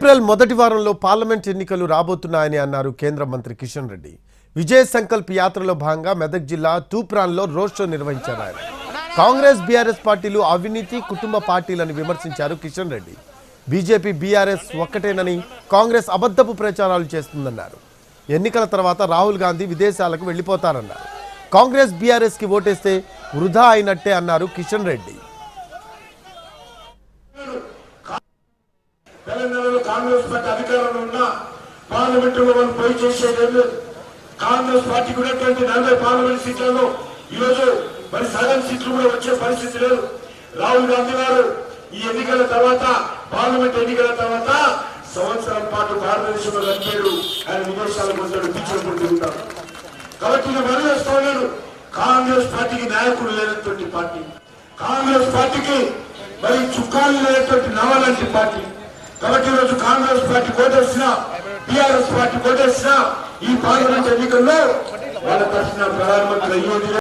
April మొదటి వారంలో parliament ఎన్నికలు రాబోతున్నాయని అన్నారు కేంద్ర మంత్రి కిషన్ రెడ్డి. విజయ సంకల్ప్ యాత్రలో భాగంగా మెదక్ జిల్లా తూప్రాన్లో రోడ్ షో నిర్వహించారు ఆయన. కాంగ్రెస్ బీఆర్ఎస్ పార్టీలు అవినీతి కుటుంబ పార్టీలని విమర్శించారు కిషన్ రెడ్డి. బీజేపీ బీఆర్ఎస్ ఒక్కటేనని కాంగ్రెస్ అబద్ధపు ప్రచారాలు చేస్తుందన్నారు. ఎన్నికల తర్వాత రాహుల్ గాంధీ విదేశాలకు వెళ్ళిపోతారన్నారు. కాంగ్రెస్ బీఆర్ఎస్కి ఓటేస్తే వృధా అయినట్టే అన్నారు కిషన్ రెడ్డి. తెలంగాణలో కాంగ్రెస్ పార్టీ అధికారంలో ఉన్నా పార్లమెంట్లో మనం పోయి చేసేది లేదు. కాంగ్రెస్ పార్టీకి ఉన్నటువంటి నలభై పార్లమెంట్ సీట్లలో ఈరోజు మరి సగం సీట్లు కూడా వచ్చే పరిస్థితి లేదు. రాహుల్ గాంధీ గారు ఈ ఎన్నికల తర్వాత పార్లమెంట్ ఎన్నికల తర్వాత సంవత్సరం పాటు భారతదేశంలో గడిపాడు ఆయన విదేశాలకు వస్తాడు పిచ్చినప్పుడు తిరుగుతాడు. కాబట్టి నేను మరీ చేస్తా ఉన్నాను. కాంగ్రెస్ పార్టీకి నాయకుడు లేనటువంటి పార్టీ. కాంగ్రెస్ పార్టీకి మరి చుక్కాలు లేనటువంటి నవలాంటి పార్టీ. కాబట్టి ఈరోజు కాంగ్రెస్ పార్టీ కోటేసిన టిఆర్ఎస్ పార్టీ కోటేసిన ఈ పార్లమెంట్ ఎన్నికల్లో వాళ్ళ తరఫున ప్రధానమంత్రి అయ్యేది